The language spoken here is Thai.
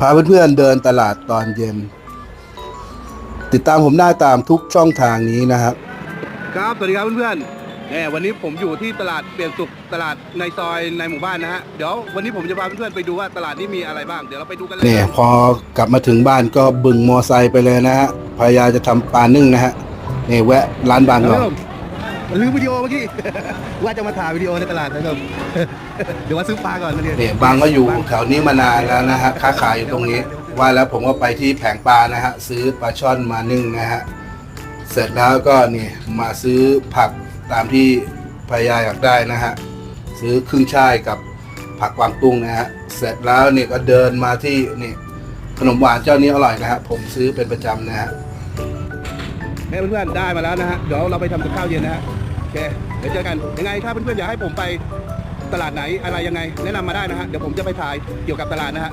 พาเพื่อนๆเดินตลาดตอนเย็น ติดตามผมได้ตามทุกช่องทางนี้นะครับ ครับสวัสดีครับเพื่อนๆเนี่ยวันนี้ผมอยู่ที่ตลาดเปลี่ยนสุขตลาดในซอยในหมู่บ้านนะฮะเดี๋ยววันนี้ผมจะพาเพื่อนๆไปดูว่าตลาดนี้มีอะไรบ้างเดี๋ยวเราไปดูกันเลยเนี่ยพอกลับมาถึงบ้านก็บึงมอไซค์ไปเลยนะฮะภรรยาจะทำปลานึ่งนะฮะเนี่ยแวะร้านบางก่อนเริ่ม ลืมวิดีโอเมื่อกี้ ว่าจะมาถ่ายวิดีโอในตลาดนะครับ เดี๋ยวว่าซื้อปลาก่อนนะเนี่ยเนี่ยบางก็อยู่แถวนี้มานานแล้วนะฮะค้าขายอยู่ตรงนี้ ว่าแล้วผมก็ไปที่แผงปลานะฮะซื้อปลาช่อนมานึ่งนะฮะเสร็จแล้วก็นี่มาซื้อผักตามที่ภรรยาอยากได้นะฮะซื้อครึ่งช่ายกับผักกวางตุ้งนะฮะเสร็จแล้วนี่ก็เดินมาที่นี่ขนมหวานเจ้านี้อร่อยนะฮะผมซื้อเป็นประจำนะฮะ ให้เพื่อนๆได้มาแล้วนะฮะเดี๋ยวเราไปทำกับข้าวเย็นนะฮะโอเคเดี๋ยวเจอกันยังไงถ้าเพื่อนๆอยากให้ผมไปตลาดไหนอะไรยังไง แนะนำมาได้นะฮะเดี๋ยวผมจะไปถ่ายเกี่ยวกับตลาดนะฮะ